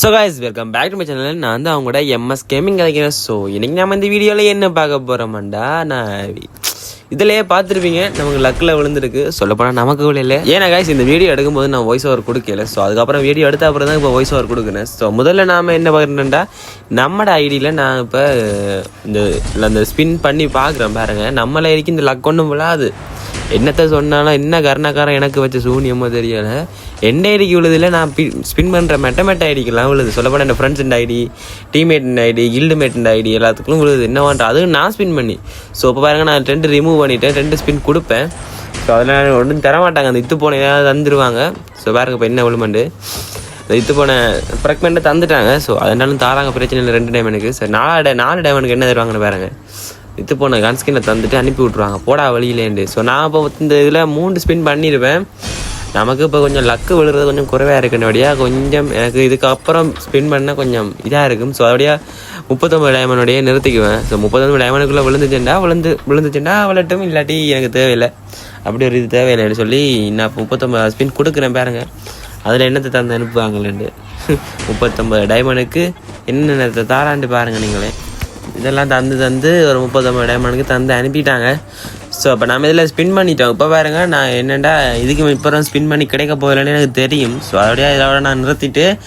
So guys welcome back to my channel நான் வந்து அவங்களோட எம்எஸ் கேமிங் கிடைக்கிறேன் ஸோ இன்னைக்கு நம்ம இந்த வீடியோவில் என்ன பார்க்க போகிறோம்டா நான் இதிலேயே பார்த்துருப்பீங்க. நமக்கு லக்கில் விழுந்துருக்கு. சொல்லப்போனால் நமக்கு விளையில ஏன்னா guys இந்த வீடியோ எடுக்கும்போது நான் வாய்ஸ் ஓவர் கொடுக்கல. ஸோ அதுக்கப்புறம் வீடியோ எடுத்த அப்புறம் தான் இப்போ வாய்ஸ் ஓவர் கொடுக்குறேன். ஸோ முதல்ல நாம் என்ன பண்ணுறேன்டா நம்மட ஐடியில் நான் இப்போ இந்த அந்த ஸ்பின் பண்ணி பார்க்குறேன் பாருங்க. நம்மளை இருக்கு இந்த லக் ஒன்றும் விழாது. என்னத்த சொன்னாலும் என்ன கருணாக்காரன் எனக்கு வச்ச சூனியமோ தெரியல. எந்த ஐடிக்கு உள்ளதில் நான் ஸ்பின் பண்ணுற மெட்டமெட்ட ஐடிக்கெலாம் ஐடிக்கெல்லாம் விழுது. சொல்லப்போனால் என் friends ID teammate ID guild ID எல்லாத்துக்கும் விழுது. என்னவான்ற அதுவும் நான் ஸ்பின் பண்ணி. ஸோ இப்போ பாருங்க நான் ரெண்டு ரிமூவ் பண்ணிட்டேன். ரெண்டு ஸ்பின் கொடுப்பேன். ஸோ அதெல்லாம் ஒன்றும் தர மாட்டாங்க. அந்த இத்து போன ஏதாவது தந்துருவாங்க. ஸோ பாருங்க இப்போ என்ன விழுமண்டு. இந்த இத்து போன ப்ரெக்மெண்ட்டை தந்துட்டாங்க. ஸோ அதனாலும் தாராங்க பிரச்சனை இல்லை. ரெண்டு டைமனுக்கு சரி நாலு டே நாலு டைமனுக்கு என்ன தருவாங்கன்னு பாருங்கள் வித்து போன கன்ஸ்கினை தந்துட்டு அனுப்பி விட்ருவாங்க போடா வழியிலேண்டு ஸோ நான் இப்போ இந்த இதில் மூணு ஸ்பின் பண்ணிடுவேன் நமக்கு இப்போ கொஞ்சம் லக்கு விழுறது கொஞ்சம் குறைவாக இருக்குன்னபடியாக கொஞ்சம் எனக்கு இதுக்கப்புறம் ஸ்பின் பண்ண கொஞ்சம் இதாக இருக்கும். ஸோ அதோடைய முப்பத்தொம்பது டைமண்டோடைய நிறுத்திக்குவேன். ஸோ முப்பத்தொம்பது டைமண்டுக்குள்ளே விழுந்துச்சுண்டா விழுந்து விழுந்துச்சுண்டா விளட்டும் இல்லாட்டி எனக்கு தேவையில்லை. அப்படி ஒரு இது தேவையில்லைன்னு சொல்லி நான் முப்பத்தொம்பது ஸ்பின் கொடுக்குறேன் பாருங்கள் அதில் என்னத்தை தந்து அனுப்புவாங்களேண்டு முப்பத்தொம்பது டைமண்டுக்கு என்னென்னத்தை தாராண்டு பாருங்கள் நீங்களே. இதெல்லாம் தந்து தந்து ஒரு முப்பத்தொம்பது டைமண்டுக்கு தந்து அனுப்பிட்டாங்க. ஸோ அப்போ நம்ம இதில் ஸ்பின் பண்ணிட்டோம். இப்போ பாருங்க நான் என்னென்னா இதுக்கு இப்போ ஸ்பின் பண்ணி கிடைக்க போகலன்னு எனக்கு தெரியும். ஸோ அதோடய இதோட நான் நிறுத்திட்டு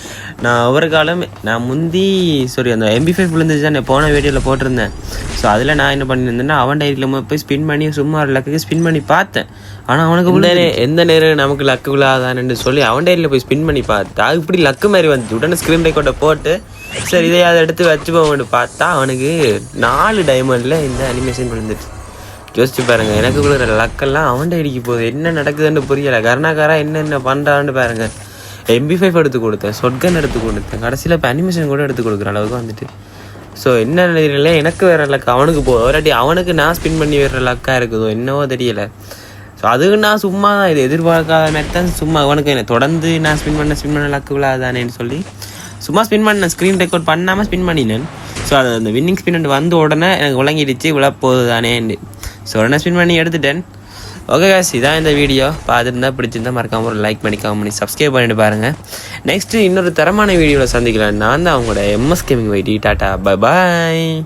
நான் ஒவ்வொரு காலம் நான் முந்தி சாரி அந்த எம்பி ஃபைவ் விழுந்துச்சு தான் போன வீடியோவில் போட்டிருந்தேன். ஸோ அதில் நான் என்ன பண்ணியிருந்தேன்னா அவன் டைரியில் போய் ஸ்பின் பண்ணி சும்மா ஒரு லக்குக்கு ஸ்பின் பண்ணி பார்த்தேன். ஆனால் அவனுக்கு நே- எந்த நேரம் நமக்கு லக்கு விழாதான்னு சொல்லி அவன் டைரியில் போய் ஸ்பின் பண்ணி பார்த்தா இப்படி லக்கு மாதிரி வந்துச்சு. உடனே ஸ்க்ரீன் ரெக்கார்டை போட்டு சரி இதை அதை எடுத்து வச்சுப்போம்னு பார்த்தா அவனுக்கு நாலு டைமண்டில் இந்த அனிமேஷன் விழுந்துட்டு யோசிச்சு பாருங்க எனக்கு விழுற லக்கெல்லாம் அவன்ட அடிக்க போகுது. என்ன நடக்குதுன்னு புரியல. என்ன என்னென்ன பண்ணுறான்னு பாருங்க. எம்பி ஃபைவ் எடுத்து கொடுத்தேன். சொட்கன் எடுத்து கொடுத்தேன். கடைசியில் இப்போ அனிமேஷன் கூட எடுத்து கொடுக்குற அளவுக்கு வந்துட்டு. ஸோ என்ன தெரியல எனக்கு வேற லக் அவனுக்கு போ ஒராட்டி அவனுக்கு நான் ஸ்பின் பண்ணி வேற லக்காக இருக்குதோ என்னவோ தெரியல. ஸோ அதுக்கு நான் சும்மா தான் இது எதிர்பார்க்காத மாதிரி தான் சும்மா அவனுக்கு என்ன தொடர்ந்து நான் ஸ்பின் பண்ண ஸ்பின் பண்ண லக்கு விழாதானேன்னு சொல்லி சும்மா ஸ்பின் பண்ணேன். ஸ்க்ரீன் ரெக்கார்ட் பண்ணாமல் ஸ்பின் பண்ணினேன். ஸோ அது அந்த வின்னிங் ஸ்பின் வந்த உடனே எனக்கு விளங்கிடுச்சு. விழப்போகுது தானேன்னு ஸோ உடனே ஸ்பின் பண்ணி எடுத்துட்டேன். ஓகே காஸ் இதான் இந்த வீடியோ பார்த்துருந்தா பிடிச்சிருந்தா மறக்காமல் ஒரு லைக் பண்ணி கமெண்ட் பண்ணி சப்ஸ்கிரைப் பண்ணிட்டு பாருங்க. நெக்ஸ்ட்டு இன்னொரு தரமான வீடியோவில் சந்திக்கலாம். நான் தான் அவங்களோட எம்எஸ் கேமிங் வைட்டி டாட்டா பாய்